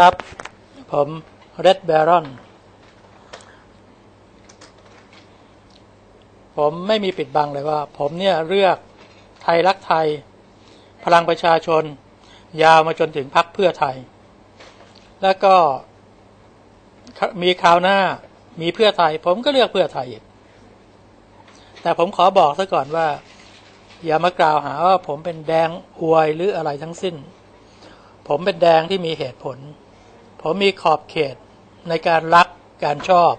ครับ ผมเรดแบรอน ผมไม่มีปิดบังเลยว่า ผมเนี่ยเลือกไทยรักไทย พลังประชาชน ยาวมาจนถึงพักเพื่อไทย แล้วก็มีคราวหน้ามีเพื่อไทย ผมก็เลือกเพื่อไทยอีกแต่ผมขอบอกซะก่อนว่า อย่ามากล่าวหาว่าผมเป็นแดงอวยหรืออะไรทั้งสิ้น ผมเป็นแดงที่มีเหตุผล ผมมีขอบเขตในการรักการชอบ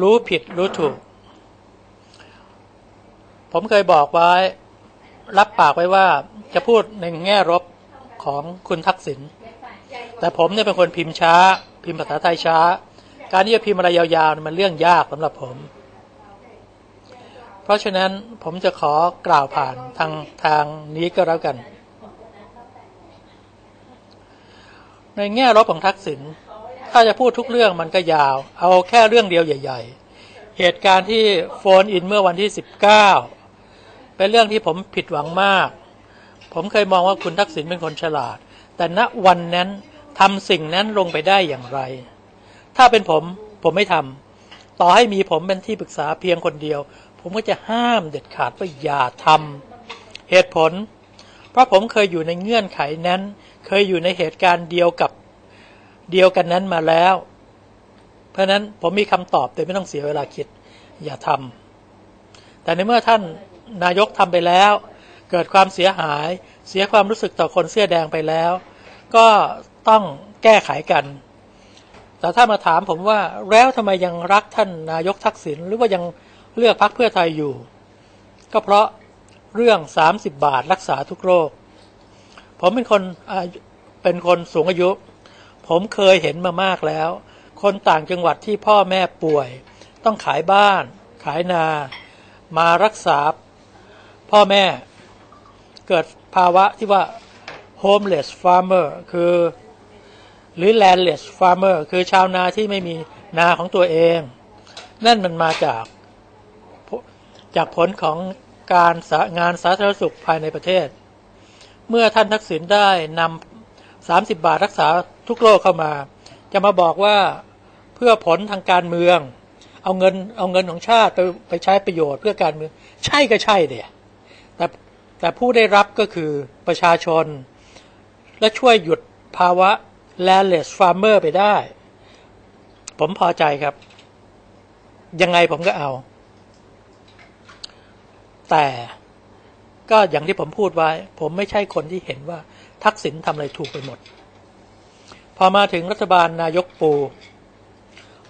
รู้ผิดรู้ถูก ผมเคยบอกไว้ รับปากไว้ว่าจะพูดในแง่รบของคุณทักษิณแต่ผมเนี่ยเป็นคนพิมพ์ช้า พิมพ์ภาษาไทยช้า การที่จะพิมพ์อะไรยาวๆมันเรื่องยากสำหรับผม เพราะฉะนั้นผมจะขอกล่าวผ่านทางทางนี้ก็แล้วกัน ในแง่ลบของทักษิณถ้าจะพูดทุกเรื่องมันก็ยาว เอาแค่เรื่องเดียวใหญ่ ๆ เหตุการณ์ที่โฟนอินเมื่อวันที่ 19 เป็นเรื่องที่ผมผิดหวังมาก ผมเคยมองว่าคุณทักษิณเป็นคนฉลาด แต่ณวันนั้นทำสิ่งนั้นลงไปได้อย่างไร ถ้าเป็นผมผมไม่ทำต่อให้มีผมเป็นที่ปรึกษาเพียงคนเดียว ผมก็จะห้ามเด็ดขาดว่าอย่าทำเหตุผล เพราะผมเคยอยู่ในเงื่อนไขนั้น เคยอยู่ในเหตุการณ์เดียวกับเดียวกันนั้นมาแล้ว เพราะนั้นผมมีคำตอบแต่ไม่ต้องเสียเวลาคิด อย่าทำแต่ในเมื่อท่านนายกทำไปแล้ว เกิดความเสียหาย เสียความรู้สึกต่อคนเสื้อแดงไปแล้ว ก็ต้องแก้ไขกัน แต่ถ้ามาถามผมว่าแล้วทำไมยังรักท่านนายกทักษิณหรือว่ายังเลือกพักเพื่อไทยอยู่ ก็เพราะ เรื่อง30บาทรักษาทุกโรค ผมเป็นคนเป็นคนสูงอายุ ผมเคยเห็นมามากแล้ว คนต่างจังหวัดที่พ่อแม่ป่วย ต้องขายบ้าน ขายนา มารักษา พ่อแม่เกิดภาวะที่ว่า homeless farmer คือ หรือ landless farmer คือชาวนาที่ไม่มีนาของตัวเอง นั่นมันมาจากจากผลของ การงานสาธารณสุขภายในประเทศ เมื่อท่านทักษิณได้นำ30บาทรักษาทุกโรคเข้ามา จะมาบอกว่าเพื่อผลทางการเมือง เอาเงินเอาเงินของชาติไปไปใช้ประโยชน์เพื่อการเมือง ใช่ก็ใช่เดียแต่แต่ผู้ได้รับก็คือประชาชน และช่วยหยุดภาวะ landless farmer ไปได้ ผมพอใจครับ ยังไงผมก็เอา แต่ก็อย่างที่ผมพูดไว้ ผมไม่ใช่คนที่เห็นว่าทักษิณทำอะไรถูกไปหมด พอมาถึงรัฐบาลนายกปู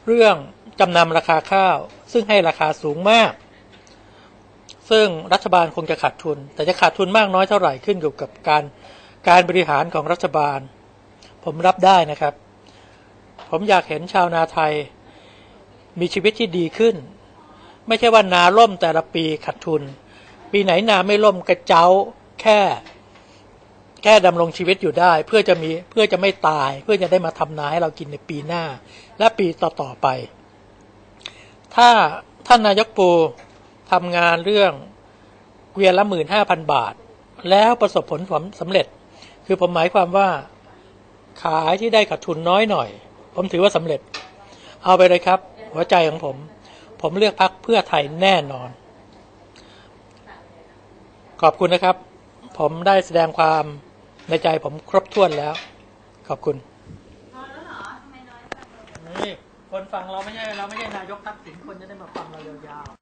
เรื่องจำนำราคาข้าว ซึ่งให้ราคาสูงมาก ซึ่งรัฐบาลคงจะขาดทุน แต่จะขาดทุนมากน้อยเท่าไหร่ขึ้นอยู่กับการการบริหารของรัฐบาล ผมรับได้นะครับ ผมอยากเห็นชาวนาไทยมีชีวิตที่ดีขึ้น ไม่ใช่ว่านาล่มแต่ละปีขาดทุน ปีไหนนาไม่ล่มกระเจ้าแค่ แค่ดำรงชีวิตอยู่ได้ เพื่อจะมีเพื่อจะไม่ตาย เพื่อจะได้มาทำนาให้เรากินในปีหน้า และปีต่อๆไป ถ้าท่านนายกปูทำงานเรื่องเกวียนละหมื่นห้าพันบาท แล้วประสบผลสำเร็จ คือผมหมายความว่าขายที่ได้ขาดทุนน้อยหน่อย ผมถือว่าสำเร็จ เอาไปเลยครับ หัวใจของผม ผมเลือกพักเพื่อไทยแน่นอน ขอบคุณนะครับ ผมได้แสดงความในใจผมครบถ้วนแล้ว ขอบคุณนี่คนฟังเราไม่ใช่เราไม่ใช่นายกทักษิณคนจะได้มาฟังเรายาวๆ